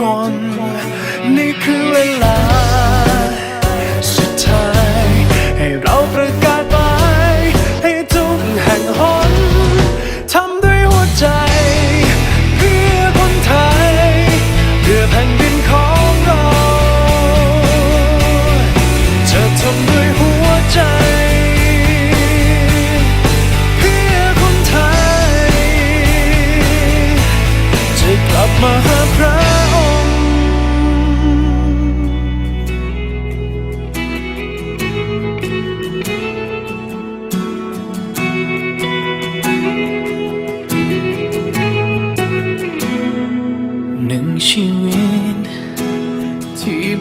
คนนี่คือ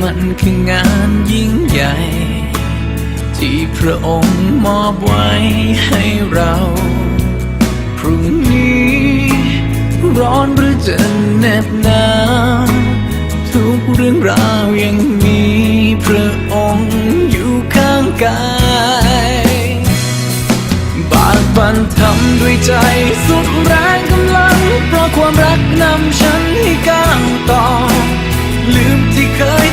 มันคืองานยิ่งใหญ่ ที่พระองค์มอบไว้ให้เรา พรุ่งนี้ ร้อนหรือจะเหน็บหนาวทุกเรื่องราวยังมีพระองค์อยู่ข้างกายบากบันทำด้วยใจสุดแรงกำลัง เพราะความรักนำฉันให้ก้าวต่อลืมที่เคย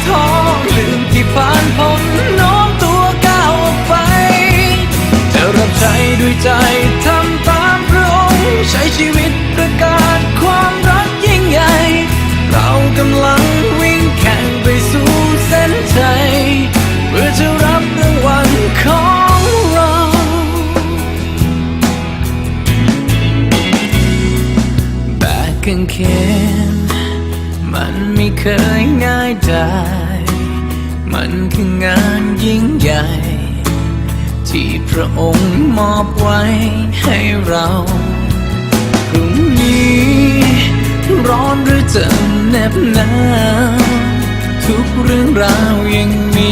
ใช้ด้วยใจทำตามพระองค์ใช้ชีวิตประกาศความรักยิ่งใหญ่ เรากำลังวิ่งแข่งไปสู่เส้นชัยเพื่อจะรับรางวัลของเราแบกกางเขนมันไม่เคยง่ายได้ มันคืองานยิ่งใหญ่ ที่พระองค์มอบไว้ให้เราพรุ่งนี้ ร้อนหรือจะเหน็บหนาวทุกเรื่องราวยังมี